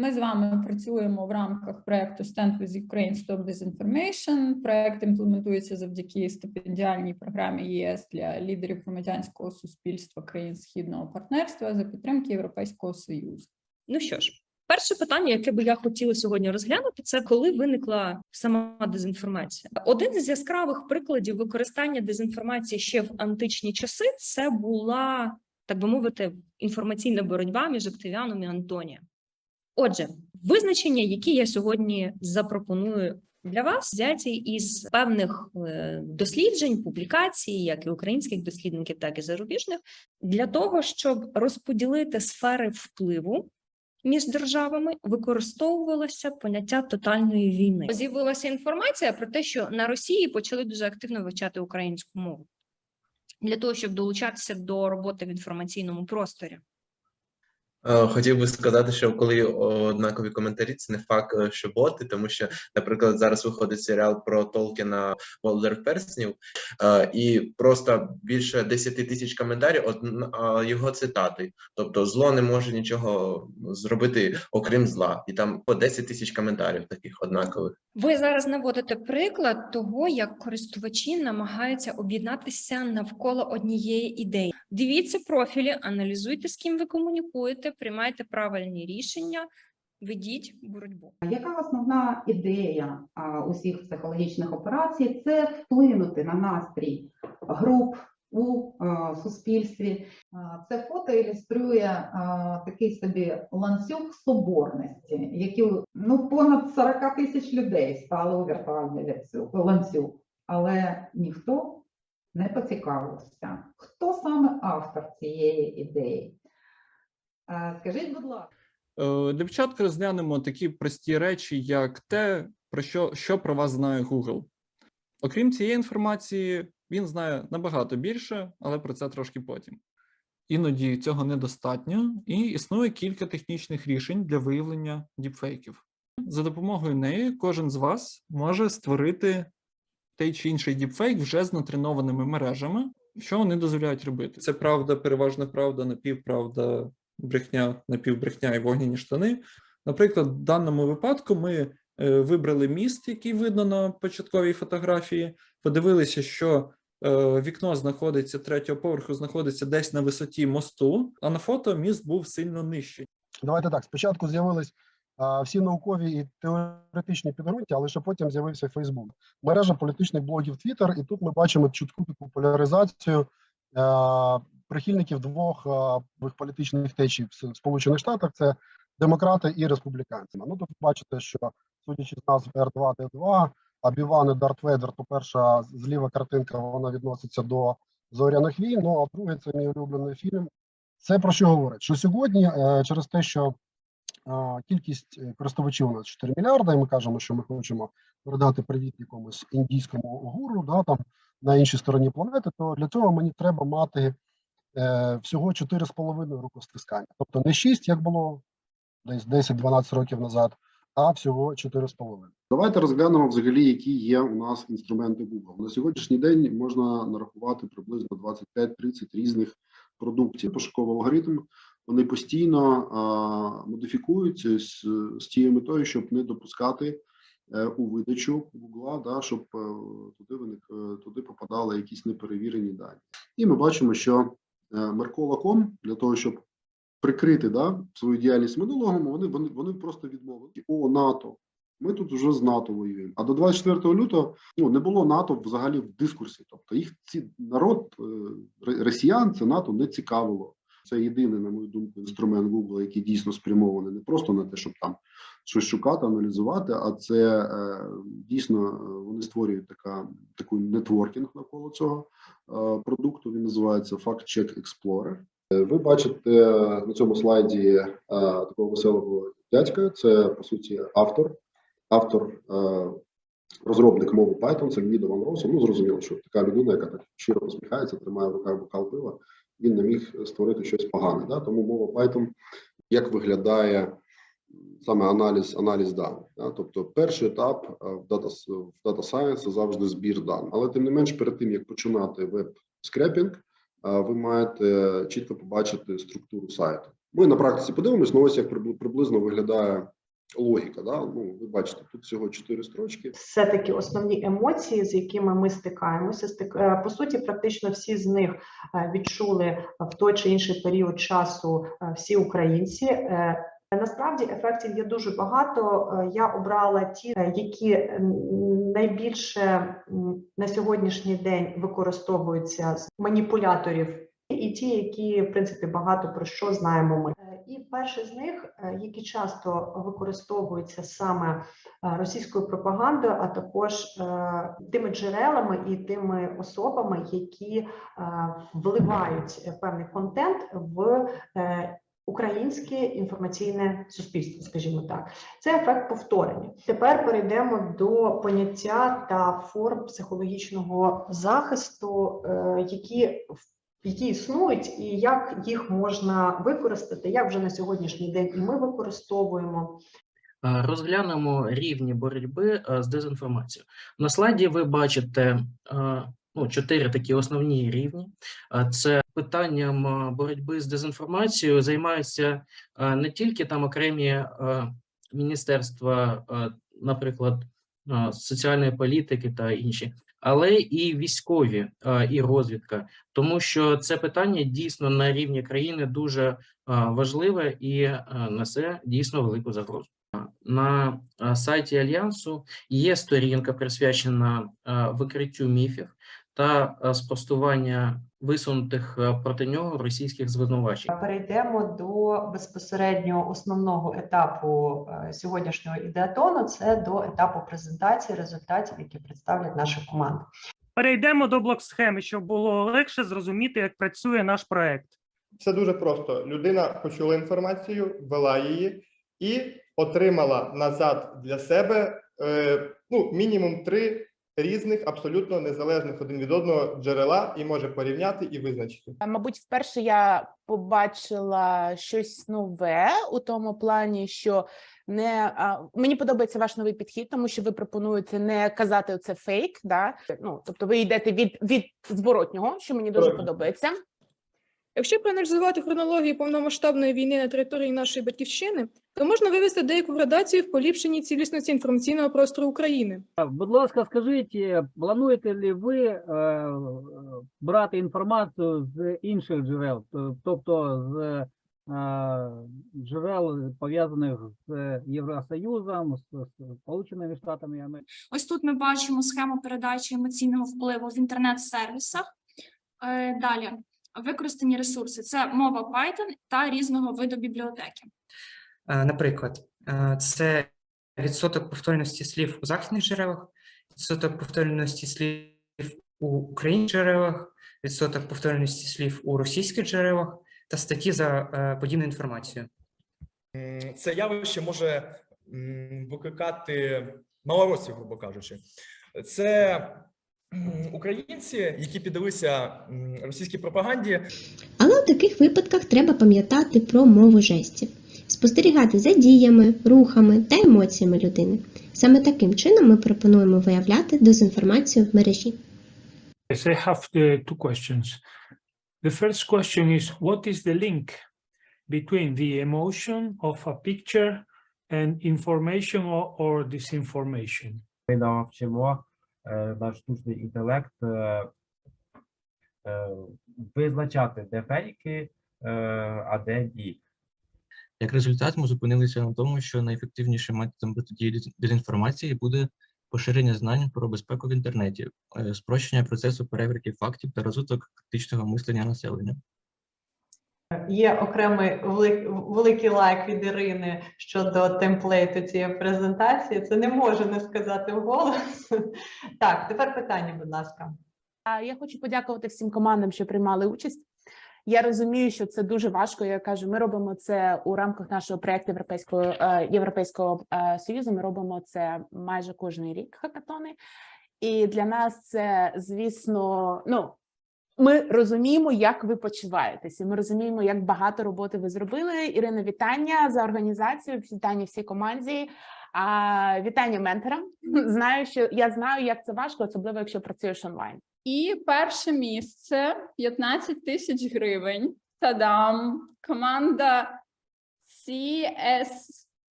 Ми з вами працюємо в рамках проекту Stand with Ukraine Stop Disinformation. Проект імплементується завдяки стипендіальній програмі ЄС для лідерів громадянського суспільства країн східного партнерства за підтримки Європейського союзу. Ну що ж, перше питання, яке би я хотіла сьогодні розглянути, це коли виникла сама дезінформація. Один із яскравих прикладів використання дезінформації ще в античні часи це була, так би мовити, інформаційна боротьба між Октавіаном і Антонієм. Отже, визначення, які я сьогодні запропоную для вас, взяті із певних е, досліджень, публікацій, як і українських дослідників, так і зарубіжних, для того, щоб розподілити сфери впливу між державами використовувалося поняття тотальної війни. З'явилася інформація про те, що на Росії почали дуже активно вивчати українську мову для того, щоб долучатися до роботи в інформаційному просторі. Е, Хотів би сказати, що коли однакові коментарі, це не факт, е, що боти, тому що, наприклад, зараз виходить серіал про Толкіна Володар Перснів, е, і просто більше 10 тисяч коментарів, одн- а його цитати. Тобто, зло не може нічого зробити, окрім зла, і там по 10 тисяч коментарів таких однакових. Ви зараз наводите приклад того, як користувачі намагаються об'єднатися навколо однієї ідеї. Дивіться профілі, аналізуйте, з ким ви комунікуєте, приймайте правильні рішення, ведіть боротьбу. Яка основна ідея усіх психологічних операцій? Це вплинути на настрій груп у а, суспільстві. Це фото ілюструє а, такий собі ланцюг соборності, які ну понад 40 тисяч людей стали у віртуальний ланцюг, але ніхто не поцікавився, хто саме автор цієї ідеї. Скажіть, будь ласка. Е, Для початку розглянемо такі прості речі, як те, про що, що про вас знає Google. Окрім цієї інформації, він знає набагато більше, але про це трошки потім. Іноді цього недостатньо, і існує кілька технічних рішень для виявлення діпфейків. За допомогою неї кожен з вас може створити той чи інший діпфейк вже з натренованими мережами, що вони дозволяють робити. Це правда, переважна правда, напівправда, брехня, напівбрехня і вогняні штани. Наприклад, в даному випадку ми е, вибрали міст, який видно на початковій фотографії, подивилися, що е, вікно знаходиться третього поверху, знаходиться десь на висоті мосту, а на фото міст був сильно нижчий. Давайте так. Спочатку з'явились всі наукові і теоретичні підґрунтя, але ще потім з'явився Фейсбук. Мережа політичних блогів Twitter, і тут ми бачимо чутку популяризацію а, прихильників двох а, політичних течій в Сполучених Штатах: це демократи і республіканці. Ну тут бачите, що судячи з назв R2 D2, а Біван і Дарт Вейдер, то перша зліва картинка вона відноситься до зоряних війн. Ну а друге це мій улюблений фільм. Це про що говорить? Що сьогодні, е, через те, що е, кількість е, користувачів у нас 4 мільярда, і ми кажемо, що ми хочемо передати привіт якомусь індійському гуру, да, там на іншій стороні планети, то для цього мені треба мати е, всього 4,5 рукостискання. Тобто не 6, як було десь 10-12 років назад, а всього 4,5. Давайте розглянемо взагалі, які є у нас інструменти Google. На сьогоднішній день можна нарахувати приблизно 25-30 різних продуктів. Пошуковий алгоритм вони постійно а, модифікуються з, з тією метою, щоб не допускати е, у видачу Google, да, щоб е, туди виник е, туди попадали якісь неперевірені дані. І ми бачимо, що е, Mercola.com для того, щоб прикрити да, свою діяльність минулого, вони, вони, вони просто відмовили. О, НАТО. Ми тут вже з НАТО воюємо. А до 24 лютого ну не було НАТО взагалі в дискурсі. Тобто їх ці народ е, росіян це НАТО не цікавило. Це єдиний, на мою думку, інструмент Google, який дійсно спрямований не просто на те, щоб там щось шукати, аналізувати, а це е, дійсно е, вони створюють така таку нетворкінг навколо цього е, продукту. Він називається Fact Check Explorer. Е, Ви бачите на цьому слайді е, такого веселого дядька. Це по суті автор, автор е, розробник мови Python, це Гвідо Ван Росом. Ну зрозуміло, що така людина, яка так щиро посміхається, тримає в руках бокал пива, він не міг створити щось погане. Да? Тому мова Python як виглядає саме аналіз, аналіз даних. Да? Тобто, перший етап е, в с- в Data Science завжди збір даних. Але тим не менш, перед тим як починати веб скрепінг, ви маєте чітко побачити структуру сайту. Ми на практиці подивимось, ну ось як прибли- приблизно виглядає логіка. Да? Ну, ви бачите, тут всього чотири строчки. все-таки основні емоції, з якими ми стикаємося. Стик... е, По суті, практично всі з них е, відчули в той чи інший період часу е, всі українці. Е, Насправді ефектів є дуже багато. Е, Я обрала ті, е, які найбільше на сьогоднішній день використовуються з маніпуляторів, і ті, які в принципі багато про що знаємо ми. Е, І перший з них, е, які часто використовуються саме е, російською пропагандою, а також е, тими джерелами і тими особами, які е, вливають е, певний контент в е, українське інформаційне суспільство, скажімо так, це ефект повторення. Тепер перейдемо до поняття та форм психологічного захисту, е, які в які існують, і як їх можна використати, як вже на сьогоднішній день і ми використовуємо. Е, Розглянемо рівні боротьби е, з дезінформацією. На слайді ви бачите ну, чотири такі основні рівні. Це питанням боротьби з дезінформацією займаються не тільки там окремі міністерства, наприклад, соціальної політики та інші, але і військові і розвідка, тому що це питання дійсно на рівні країни дуже важливе і несе дійсно велику загрозу. На сайті Альянсу є сторінка, присвячена викриттю міфів та е, спростування висунутих е, проти нього російських звинувачень. Перейдемо до безпосередньо основного етапу е, сьогоднішнього ідеатону. Це до етапу презентації результатів, які представлять наша команда. Перейдемо до блок-схеми, щоб було легше зрозуміти, як працює наш проект. Все дуже просто. Людина почула інформацію, ввела її і отримала назад для себе е, ну, мінімум три різних, абсолютно незалежних один від одного джерела, і може порівняти і визначити. Мабуть, вперше я побачила щось нове у тому плані, що не а, мені подобається ваш новий підхід, тому що ви пропонуєте не казати це фейк, да ну тобто ви йдете від від зворотнього, що мені дуже Правильно. подобається. Якщо проаналізувати хронологію повномасштабної війни на території нашої батьківщини, то можна вивести деяку градацію в поліпшенні цілісності інформаційного простору України. Будь ласка, скажіть, е, плануєте ли ви е, брати інформацію з інших джерел, тобто з е, джерел пов'язаних з Євросоюзом, з, з Сполученими Штатами Америки? Ось тут ми бачимо схему передачі емоційного впливу в інтернет-сервісах. Е, Далі використані ресурси це мова Python та різного виду бібліотеки. Е, Наприклад, е, це відсоток повторності слів у західних джерелах, відсоток повторності слів у українських джерелах, відсоток повторності слів у російських джерелах та статті за е, подібну інформацію. Це явище може викликати малоросів, грубо кажучи. Це українці, які піддалися російській пропаганді, Але у таких випадках треба пам'ятати про мову жестів, спостерігати за діями, рухами та емоціями людини. Саме таким чином ми пропонуємо виявляти дезінформацію в мережі. Yes, I have uh, two questions. The first question is, what is the link between the emotion of a picture and information or, or disinformation? Ми навчимо наш штучний інтелект е, е, визначати, де фейки, е, а де ні. Як результат, ми зупинилися на тому, що найефективнішим методом протидії дезінформації буде поширення знань про безпеку в інтернеті, е, спрощення процесу перевірки фактів та розвиток критичного мислення населення. Є окремий велик, великий лайк від Ірини щодо темплейту цієї презентації. Це не може не сказати вголос. Так, тепер питання, будь ласка. Я хочу подякувати всім командам, що приймали участь. Я розумію, що це дуже важко. Я кажу, ми робимо це у рамках нашого проекту Європейського е, Європейського е, союзу. Ми робимо це майже кожний рік хакатони. І для нас це, звісно, ну ми розуміємо, як ви почуваєтеся. Ми розуміємо, як багато роботи ви зробили. Ірина, вітання за організацію, вітання всій команді. А вітання менторам. Знаю, що я знаю, як це важко, особливо якщо працюєш онлайн. І перше місце 15 тисяч гривень. Та-дам! Команда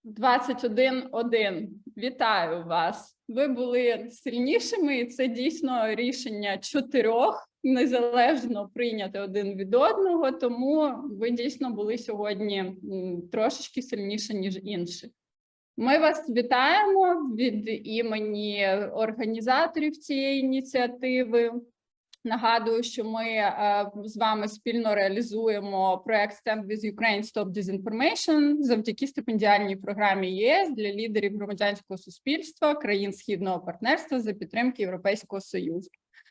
CS211. Вітаю вас! Ви були сильнішими, і це дійсно рішення чотирьох незалежно прийняти один від одного. Тому ви дійсно були сьогодні трошечки сильніше, ніж інші. Ми вас вітаємо від імені організаторів цієї ініціативи. Нагадую, що ми е, з вами спільно реалізуємо проект STEM with Ukraine Stop Disinformation завдяки стипендіальній програмі ЄС для лідерів громадянського суспільства країн східного партнерства за підтримки Європейського союзу.